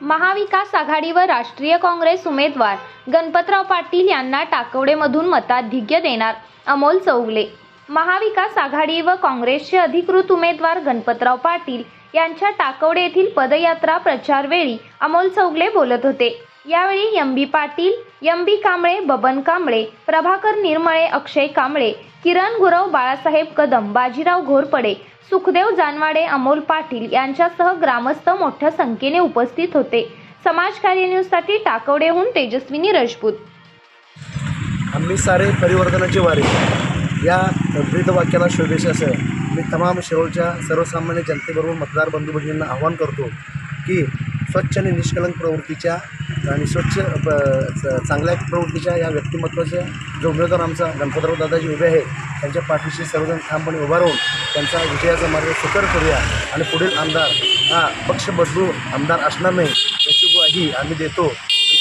महाविकास आघाडी व राष्ट्रीय काँग्रेस उमेदवार गणपतराव पाटील यांना टाकवडेमधून मताधिक्य देणार अमोल चौगले. महाविकास आघाडी व काँग्रेसचे अधिकृत उमेदवार गणपतराव पाटील यांच्या टाकवडे येथील पदयात्रा प्रचारवेळी अमोल चौगले बोलत होते. यावेळी M B Patil M B Kamble Baban Kamble Prabhakar Nirmale Akshay Kamble Kiran Gurav Balasaheb Kadam Bajirao Ghorpade Sukhdev Janwade Amol Patil यांच्यासह ग्रामस्थ मोठ्या संख्येने उपस्थित होते. समाजकार्य न्यूजसाठी टाकवडेहून तेजस्विनी राजपूत. आम्ही सारे परिवर्तनाची वारे या ब्रीद वाक्याला शोभेशासह मी तमाम शिरोळच्या सर्वसामान्य जनतेबरोबर मतदार बंधू भगिनींना आवाहन करतो की स्वच्छ आणि निष्कलंक प्रवृत्तीच्या आणि स्वच्छ प- चांगल्या प्रवृत्तीच्या या व्यक्तिमत्वाच्या जो उमेदवार आमचा गणपतराव दादाजी उभे आहेत त्यांच्या पाठीशी सर्वजण ठामपणे उभा राहून त्यांचा विजयाचा मार्ग सुकर करूया. आणि पुढील आमदार हा पक्ष बदलू आमदार असणार नाही याची ग्वाही आम्ही देतो.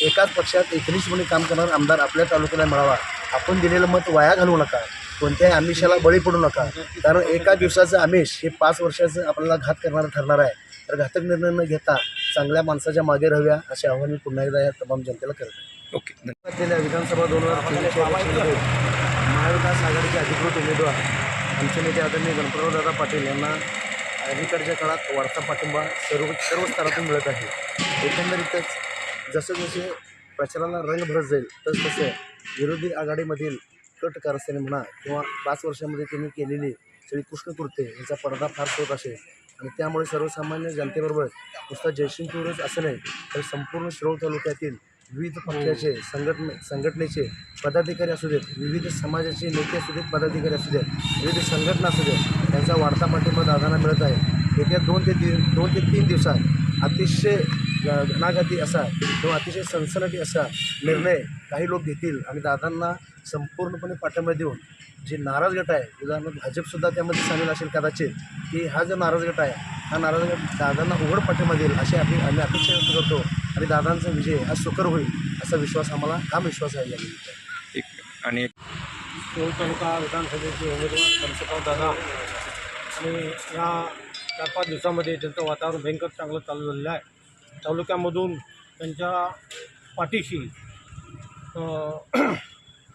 एकाच पक्षात एकनिष्ठपणे काम करणारा आमदार आपल्या तालुक्याला मिळावा. आपण दिलेलं मत वाया घालू नका. कोणत्याही आमिषाला बळी पडू नका. कारण एका दिवसाचं आमिष हे पाच वर्षाचं आपल्याला घात करणारं ठरणार आहे. तर घातक निर्णय न घेता चांगल्या माणसाच्या मागे राहूया असे आव्हान मी पुन्हा एकदा या तमाम जनतेला करत आहे ओके. असलेल्या विधानसभा दोन हजार तेवीसच्या महाविकास आघाडीचे अधिकृत उमेदवार आमचे नेते आदरणीय गणपतराव दादा पाटील यांना अलीकडच्या काळात वाढता पाठिंबा सर्व सर्व स्तरातून मिळत आहे. एकंदरीतच जसं जसे प्रचाराला रंग भरत जाईल तस तसं विरोधी आघाडीमधील कट कारस्थाने म्हणा किंवा पाच वर्षामध्ये त्यांनी केलेली सगळी कृष्णकृत्य यांचा पडदा फार होत असेल. आणि त्यामुळे सर्वसामान्य जनतेबरोबर नुसता जयसिंगपूरच असं नाही तर संपूर्ण शिरोळ तालुक्यातील विविध पक्षाचे संघटने संघटनेचे पदाधिकारी असू देत विविध समाजाचे नेते असू देत पदाधिकारी असू देत विविध संघटना असू देत त्यांचा वाढता पाठिंबा दादांना मिळत आहे. येत्या दोन ते दि दोन ते तीन दिवसात अतिशय अ, घणाघाती असा किंवा अतिशय सनसनाटी असा निर्णय काही लोक घेतील आणि दादांना संपूर्णपणे पाठिंबा देऊन जे नाराज गट आहे उदाहरणार्थ भाजपसुद्धा त्यामध्ये सामील असेल कदाचित की हा जो नाराज गट आहे हा नाराज गट दादांना उघड पाठिंबा देईल अशी आपली आम्ही अपेक्षा व्यक्त करतो आणि दादांचा विजय हा सुकर होईल असा विश्वास आम्हाला हा विश्वास आहे या निमित्ताने. एक. आणि एक शिरोळ तालुका विधानसभेचे उमेदवार गणपतराव दादा आणि या चार पाच दिवसामध्ये त्यांचं वातावरण भयंकर चांगलं चालू झालेलं आहे तालुक्यामधून त्यांच्या पाठीशी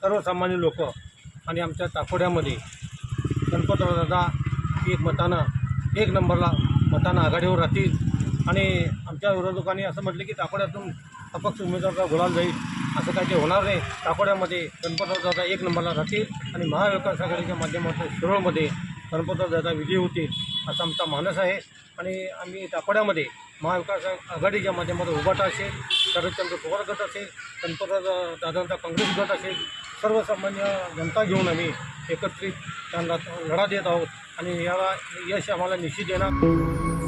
सर्वसामान्य लोक आणि आमच्या ताकोड्यामध्ये गणपतराव दादा एक मतानं एक नंबरला मतानं आघाडीवर राहतील. आणि आमच्या विरोधकांनी असं म्हटलं की टाकोड्यातून अपक्ष उमेदवाराचा गुलाल जाईल? असं काही ते होणार नाही. टाकोड्यामध्ये गणपतराव दादा एक नंबरला राहतील आणि महाविकास आघाडीच्या माध्यमातून शिरोळमध्ये गणपतराव दादा विजयी होतील असा आमचा मानस आहे. आणि आम्ही ताकोड्यामध्ये महाविकास आघाडीच्या माध्यमातून उभाटा असेल शरदचंद्र पवार गट असेल गणपतराव दादांचा काँग्रेस गट असेल सर्वसामान्य जनता घेऊन आम्ही एकत्रित त्यांना लढा देत आहोत आणि याला यश आम्हाला निश्चित येणार